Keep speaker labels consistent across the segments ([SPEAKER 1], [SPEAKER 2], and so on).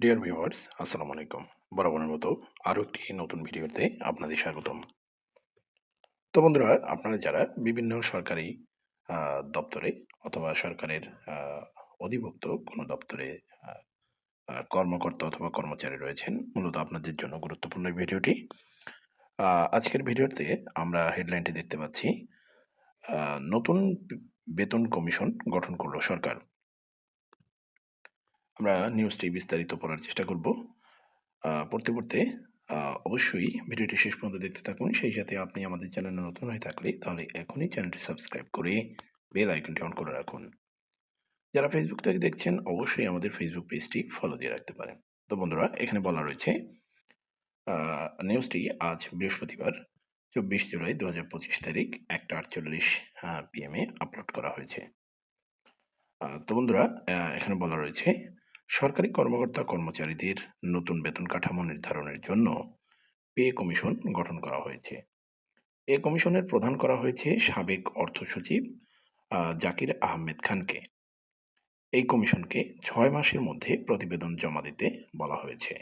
[SPEAKER 1] Dear viewers আসসালামু আলাইকুম। বরাবরের মতো আরও একটি নতুন ভিডিওতে আপনাদের স্বাগতম। তো বন্ধুরা, আপনারা যারা বিভিন্ন সরকারি দপ্তরে অথবা সরকারের অধিভুক্ত কোনো দপ্তরে কর্মকর্তা অথবা কর্মচারী রয়েছেন, মূলত আপনাদের জন্য গুরুত্বপূর্ণ ভিডিওটি। আজকের ভিডিওতে আমরা হেডলাইনটি দেখতে পাচ্ছি নতুন বেতন কমিশন গঠন করল সরকার। আমরা নিউজটি বিস্তারিত পড়ার চেষ্টা করব। পড়তে পড়তে অবশ্যই ভিডিওটি শেষ পর্যন্ত দেখতে থাকুন। সেই সাথে আপনি আমাদের চ্যানেলে নতুন হয়ে থাকলে তাহলে এখনই চ্যানেলটি সাবস্ক্রাইব করে বেল আইকনটি অন করে রাখুন। যারা ফেসবুক থেকে দেখছেন, অবশ্যই আমাদের ফেসবুক পেজটি ফলো দিয়ে রাখতে পারেন। তো বন্ধুরা, এখানে বলা রয়েছে নিউজটি আজ বৃহস্পতিবার, চব্বিশ জুলাই দু হাজার পঁচিশ তারিখ, একটা আটচল্লিশ পিএমে আপলোড করা হয়েছে। তো বন্ধুরা এখানে বলা রয়েছে সরকারি কর্মকর্তা কর্মচারীদের নতুন বেতন কাঠামো নির্ধারণের জন্য পে কমিশন গঠন করা হয়েছে। এ কমিশনের প্রধান করা হয়েছে সাবেক অর্থ সচিব জাকির আহমেদ খানকে। এই কমিশনকে ছয় মাসের মধ্যে প্রতিবেদন জমা দিতে বলা হয়েছে।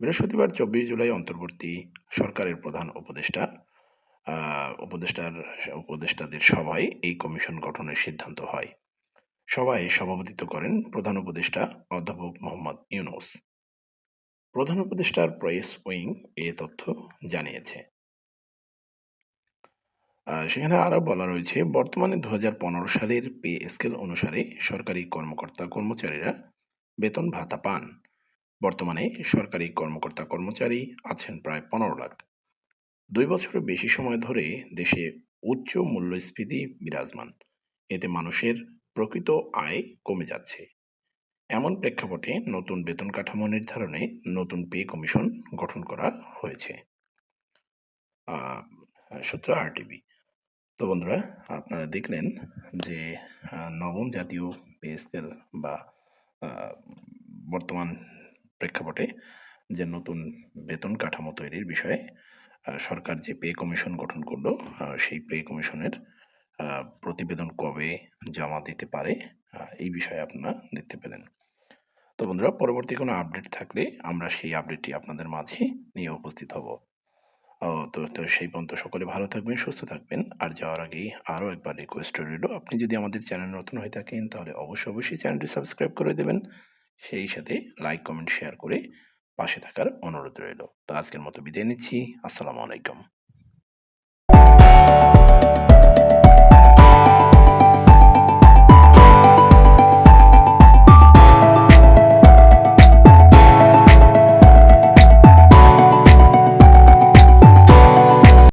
[SPEAKER 1] বৃহস্পতিবার চব্বিশ জুলাই অন্তর্বর্তী সরকারের প্রধান উপদেষ্টা উপদেষ্টার, উপদেষ্টাদের সভায় এই কমিশন গঠনের সিদ্ধান্ত হয়। সভায় সভাপতিত্ব করেন প্রধান উপদেষ্টা অধ্যাপক মোহাম্মদ ইউনুস। প্রধান উপদেষ্টার প্রেস উইং এ তথ্য জানিয়েছে। সেখানে আরও বলা রয়েছে, বর্তমানে দুহাজার পনেরো সালের পে স্কেল অনুসারে সরকারি কর্মকর্তা কর্মচারীরা বেতন ভাতা পান। বর্তমানে সরকারি কর্মকর্তা কর্মচারী আছেন প্রায় পনেরো লাখ। দুই বছরের বেশি সময় ধরে দেশে উচ্চ মূল্যস্ফীতি বিরাজমান। এতে মানুষের প্রকৃত আয় কমে যাচ্ছে। এমন প্রেক্ষাপটে নতুন বেতন কাঠামো নির্ধারণে নতুন পে কমিশন গঠন করা হয়েছে। সূত্র আরটিভি তো বন্ধুরা, আপনারা দেখলেন যে নবম জাতীয় পে স্কেল বা বর্তমান প্রেক্ষাপটে যে নতুন বেতন কাঠামো তৈরির বিষয়ে সরকার যে পে কমিশন গঠন করল সেই পে কমিশনের প্রতিবেদন কবে জমা দিতে পারে? এই বিষয়ে আপনারা দেখতে পেলেন। তো বন্ধুরা, পরবর্তী কোনো আপডেট থাকলে আমরা সেই আপডেটটি আপনাদের মাঝে নিয়ে উপস্থিত হব। তো তো সেই পর্যন্ত সকলে ভালো থাকবেন, সুস্থ থাকবেন। আর যাওয়ার আগেই আরও একবার রিকোয়েস্ট রইল, আপনি যদি আমাদের চ্যানেল নতুন হয়ে থাকেন, তাহলে অবশ্যই অবশ্যই চ্যানেলটি সাবস্ক্রাইব করে দেবেন। সেই সাথে লাইক কমেন্ট শেয়ার করে পাশে থাকার অনুরোধ রইল। তো আজকের মতো বিদায় নিচ্ছি। আসসালামু আলাইকুম।